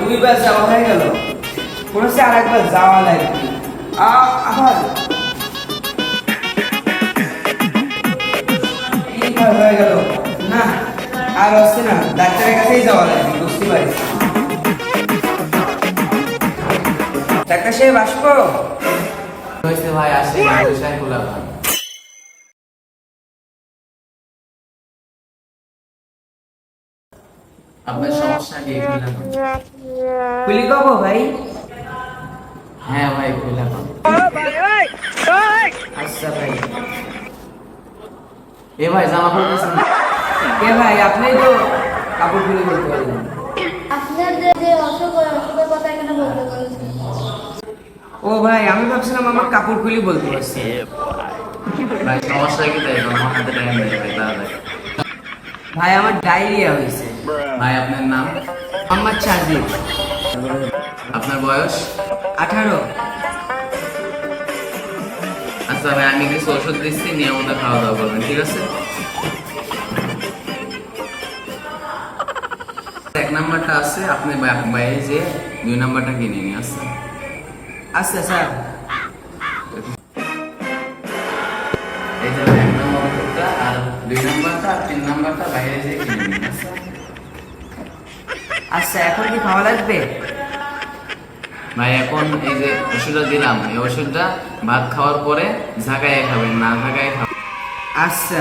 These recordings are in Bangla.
দুইবার যাওয়া হয়ে আর একবার যাওয়া হয়ে গেল আর হচ্ছে না ডাক্তারের কাছেই যাওয়া লাগবে বুঝতে পারি ডাক্তার সাহেব আসব? হয়েছে ভাই আসে পয়সায় ভাই আপনার সমস্যা কি? খুলি কবো ভাই? হ্যাঁ ভাই খুলে। আচ্ছা ভাই। এ ভাই জামা পড়তেছেন কে ভাই আপনি তো কাপড় খুলে বলতে পারলেন আপনার যে যে অসুখের কথা এখানে বলতে বলেছেন ও ভাই আমি ভাবছিলাম আমার কাপড় খুলি বলতে পারছি। ভাই সমস্যা কি তাই? আমার হাতে টাইম নেই ভাই তাড়াতাড়ি ভাই আমার ডায়রিয়া হয়েছে। ভাই আপনার নাম? আমার আপনার বয়স? আঠারো। আচ্ছা ভাই আমি কিছু ওষুধ দিচ্ছি নিয়ে আমাদের খাওয়া দাওয়া করবেন ঠিক আছে? নাম্বারটা আছে, আপনি বাইরে যে দুই নাম্বারটা কিনে নিয়ে আসছেন। আচ্ছা স্যার। আচ্ছা এখন কি খাওয়া লাগবে? ভাই, এখন এই যে ওষুধটা দিলাম, এই ওষুধটা ভাত খাওয়ার পরে ঝাঁকায় খাবেন, না ঝাঁকায় খাবেন। আচ্ছা।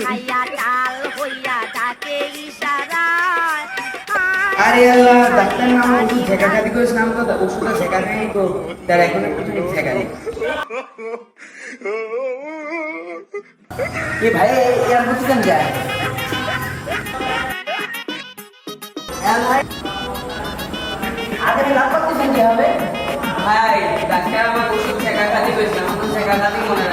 ভাইয়া চাল হইয়া ডাকে ইশারায়। আরে আল্লাহ ডাক্তার নাম ওষুধ ঝেঁকা খাতি করেছে নাম তো ওষুধটা ঝেঁকা নেই তো তার এখন একটু ঝেঁকা নেই এ ভাই এর মধ্যে কেন যায় আগে লাভ করতেছেন হবে। ভাই ডাক্তার আমার ওষুধ ঝেঁকা খাতি করেছে আমার তো ঝেঁকা খাতি মনে